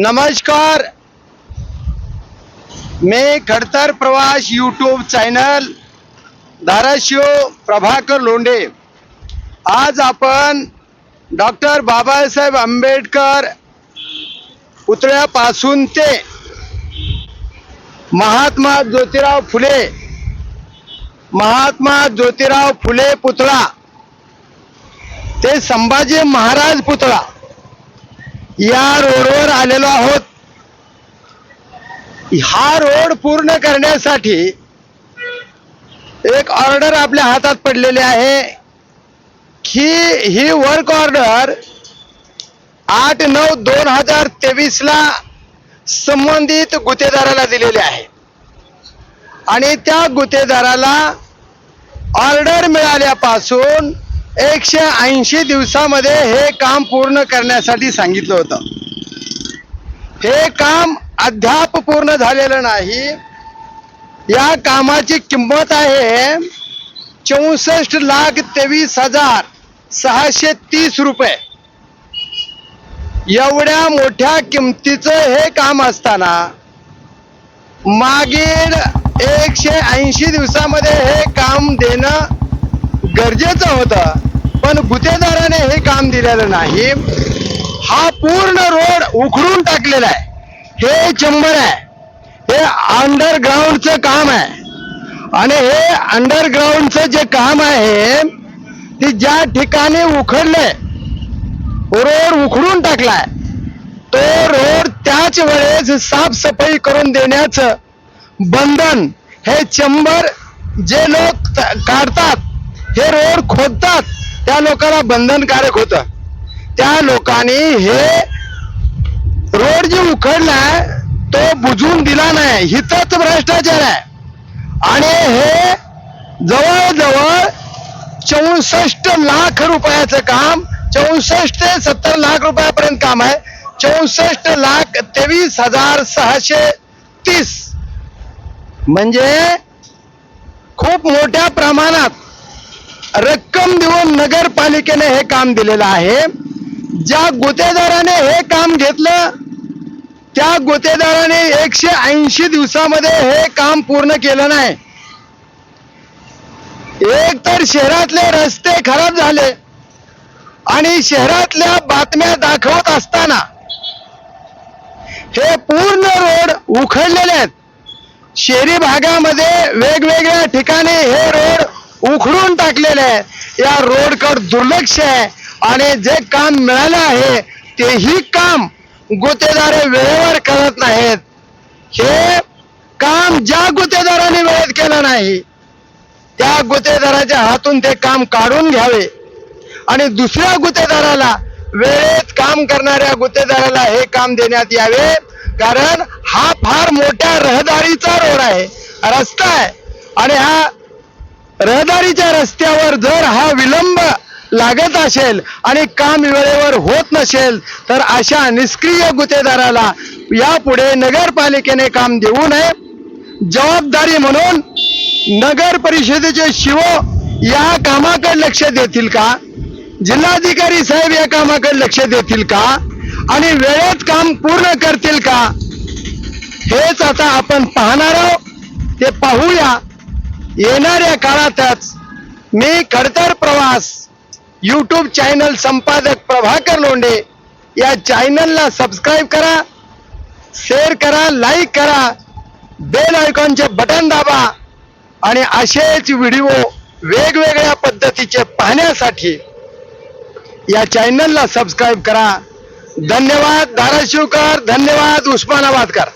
नमस्कार. मी खडतर प्रवास यूट्यूब चॅनल धाराशिव प्रभाकर लोंढे. आज आपण डॉक्टर बाबासाहेब आंबेडकर पुतळ्यापासून ते महात्मा ज्योतिराव फुले महात्मा ज्योतिराव फुले पुतळा ते संभाजी महाराज पुतळा या रोडवर आलेलो आहोत. हा रोड पूर्ण करण्यासाठी एक ऑर्डर आपल्या हातात पडलेली आहे की ही वर्क ऑर्डर आठ नऊ दोन हजार तेवीसला संबंधित गुत्तेदाराला दिलेली आहे. आणि त्या गुत्तेदाराला ऑर्डर मिळाल्यापासून एकशे ऐंशी दिवसामध्ये हे काम पूर्ण करण्यासाठी सांगितलं होतं. हे काम अद्याप पूर्ण झालेलं नाही. या कामाची किंमत आहे चौसष्ट लाख तेवीस हजार सहाशे तीस रुपये. एवढ्या मोठ्या किमतीचं हे काम असताना मागील एकशे ऐंशी दिवसामध्ये हे काम देणं गरजेचं होतं. पण गुतेदाराने हे काम दिलेलं नाही. हा पूर्ण रोड उखडून टाकलेला आहे. हे चंबर आहे. हे अंडरग्राऊंडचं काम आहे. आणि हे अंडरग्राऊंडचं जे काम आहे ते ज्या ठिकाणी उखडले रोड उखडून टाकलाय तो रोड त्याच वेळेस साफसफाई करून देण्याचं बंधन हे चंबर जे लोक काढतात हे रोड खोदतात त्या लोकांना बंधनकारक होतं. त्या लोकांनी हे रोड जे उखडलाय तो बुजवून दिला नाही. हिथंच भ्रष्टाचार आहे. आणि हे जवळजवळ चौसष्ट लाख रुपयाचं काम चौसष्ट ते सत्तर लाख रुपयापर्यंत काम आहे. चौसष्ट लाख तेवीस हजार सहाशे तीस. म्हणजे खूप मोठ्या प्रमाणात रक्कम देऊन नगरपालिकेने हे काम दिलेलं आहे. ज्या गुतेदाराने हे काम घेतलं त्या गुतेदाराने एकशे ऐंशी दिवसामध्ये हे काम पूर्ण केलं नाही. एक तर शहरातले रस्ते खराब झाले आणि शहरातल्या बातम्या दाखवत असताना हे पूर्ण रोड उखडलेले आहेत. शहरी भागामध्ये वेगवेगळ्या ठिकाणी हे रोड उखडून टाकलेले आहे. या रोडकड दुर्लक्ष आहे. आणि जे काम मिळालं आहे तेही काम गुतेदारे वेळेवर करत नाहीत. हे काम ज्या गुतेदाराने वेळेत केलं नाही त्या गुत्तेदाराच्या हातून ते काम काढून घ्यावे. आणि दुसऱ्या गुतेदाराला वेळेत काम करणाऱ्या गुत्तेदाराला हे काम देण्यात यावे. कारण हा फार मोठ्या रहदारीचा रोड आहे रस्ता आहे. आणि हा रहदारीच्या रस्त्यावर जर हा विलंब लागत असेल आणि काम वेळेवर होत नसेल तर अशा निष्क्रिय गुत्तेदाराला यापुढे नगरपालिकेने काम देऊ नये. जबाबदारी म्हणून नगर परिषदेचे शिव या कामाकडे लक्ष देतील का? जिल्हाधिकारी साहेब या कामाकडे लक्ष देतील का? आणि वेळेत काम पूर्ण करतील का? हेच आता आपण पाहणार आहोत. ते पाहूया. येणाऱ्या काळातच मी खडतर प्रवास यूट्यूब चॅनल संपादक प्रभाकर लोंढे या चॅनलला सबस्क्राईब करा शेअर करा लाईक करा बेल आयकॉनचे बटन दाबा आणि असेच व्हिडिओ वेगवेगळ्या पद्धतीचे पाहण्यासाठी या चॅनलला सबस्क्राईब करा. धन्यवाद धाराशिवकर धन्यवाद उस्मानाबादकर.